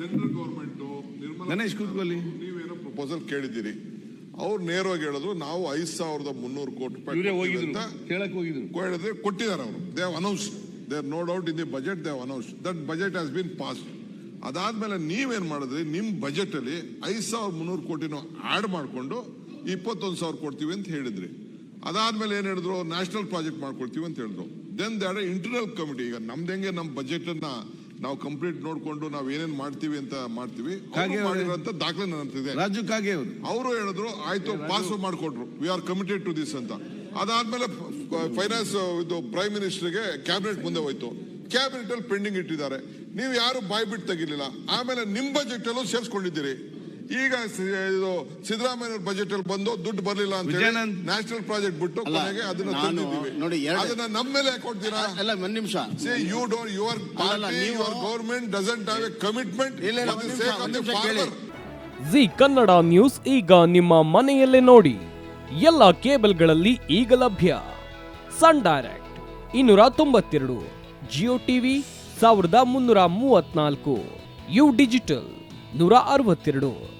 Central government Ganesh ಕೂತ್ಕೊಳ್ಳಿ. ನೀವೇನೋ proposal ಕೇಳಿದ್ದೀರಿ. ಅವ್ರು ನೇರವಾಗಿ ಹೇಳೋದು ನಾವು ಐದ್ ಸಾವಿರದ ಮುನ್ನೂರು ಕೋಟಿ ರೂಪಾಯಿ ಹೇಳಿದ್ರೆ ಕೊಟ್ಟಿದ್ದಾರೆ ಅವರು. They have announce they no doubt in the budget they have announce that budget has been pass ಅದಾದ್ಮೇಲೆ ನೀವೇನ್ ಮಾಡಿದ್ರಿ? ನಿಮ್ ಬಜೆಟ್ ಅಲ್ಲಿ ಐದ್ ಸಾವಿರದ ಮುನ್ನೂರು ಕೋಟಿನೂ ಆಡ್ ಮಾಡಿಕೊಂಡು ಇಪ್ಪತ್ತೊಂದು ಸಾವಿರ ಕೊಡ್ತೀವಿ ಅಂತ ಹೇಳಿದ್ರಿ. ಅದಾದ್ಮೇಲೆ ಏನ್ ಹೇಳಿದ್ರು? ನ್ಯಾಷನಲ್ ಪ್ರಾಜೆಕ್ಟ್ ಮಾಡ್ಕೊಡ್ತೀವಿ ಅಂತ ಹೇಳಿದ್ರು. ದೆನ್ ದಾಡ್ ಇಂಟರ್ನಲ್ ಕಮಿಟಿ ಈಗ ನಮ್ದು ಹೆಂಗೆ? ನಮ್ಮ ಬಜೆಟ್ ಅನ್ನ ನಾವು ಕಂಪ್ಲೀಟ್ ನೋಡ್ಕೊಂಡು ನಾವ್ ಏನೇನ್ ಮಾಡ್ತೀವಿ ಅಂತ ಮಾಡ್ತೀವಿ. ಮಾಡಿರೋಂಥ ದಾಖಲೆ ನನ್ನ ಹತ್ರ ಇದೆ ರಾಜು ಕಾಗೆ ಅವರು? ಅವರು ಹೇಳಿದ್ರು ಆಯ್ತು pass ಮಾಡ್ಕೊಟ್ರು. We are committed to this ಅಂತ. ಅದಾದ್ಮೇಲೆ ಫೈನಾನ್ಸ್ ಇದು ಪ್ರೈಮ್ ಮಿನಿಸ್ಟರ್ಗೆ ಕ್ಯಾಬಿನೆಟ್ ಮುಂದೆ ಹೋಯ್ತು. ಕ್ಯಾಬಿನೆಟ್ ಅಲ್ಲಿ ಪೆಂಡಿಂಗ್ ಇಟ್ಟಿದ್ದಾರೆ. ನೀವು ಯಾರು ಬಾಯ್ ಬಿಟ್ಟು ತೆಗಿಲಿಲ್ಲ. ಆಮೇಲೆ ನಿಮ್ಮ ಬಜೆಟ್ ಅಲ್ಲೂ ಸೇರ್ಸ್ಕೊಂಡಿದ್ದೀರಿ. ಈಗ ಇದು ಸಿದ್ದರಾಮಯ್ಯ ಬಜೆಟ್ ಅಲ್ಲಿ ಬಂದು ದುಡ್ಡು ಬರಲಿಲ್ಲ ಅಂತ ಹೇಳಿ ವಿಜಯಾನಂದ್. ನ್ಯಾಷನಲ್ ಪ್ರಾಜೆಕ್ಟ್ ಬಿಟ್ಟು ಅಲ್ಲ, ಕೊನೆಗೆ ಅದನ್ನ ನಾನು- ತಂದಿದ್ದೀವಿ. ನೋಡಿ, ಎರಡು- ಅದನ್ನ ನಮ್ಮ ಮೇಲೆ ಕೊಡ್ತೀರಾ? ಅಲ್ಲ ಒಂದ್ ನಿಮಿಷ. ಸೇ ಯು ಡೋಂಟ್ ಯುವರ್ ಅಲ್ಲ, ಪಾರ್ಟಿ ನೀವು- ಡಸಂಟ್ ಹ್ಯಾವ್ ಎ ಕಮಿಟ್ಮೆಂಟ್ ಇಲ್ಲ, ಇಲ್ಲ, ಒಂದ್ ನಿಮಿಷ, ಒಂದ್ ನಿಮಿಷ ಕೇಳಿ. ಜಿ ಕನ್ನಡ ನ್ಯೂಸ್ ಈಗ ನಿಮ್ಮ ಮನೆಯಲ್ಲೇ ನೋಡಿ. ಎಲ್ಲ ಕೇಬಲ್ಗಳಲ್ಲಿ ಈಗ ಲಭ್ಯ. ಸನ್ ಡೈರೆಕ್ಟ್ ಇನ್ನೂರ ತೊಂಬತ್ತೆರಡು ಜಿಯೋ ಟಿವಿ ಸಾವಿರದ ಮುನ್ನೂರ ಮೂವತ್ನಾಲ್ಕು ಯು ಡಿಜಿಟಲ್ ನೂರ ಅರವತ್ತೆರಡು.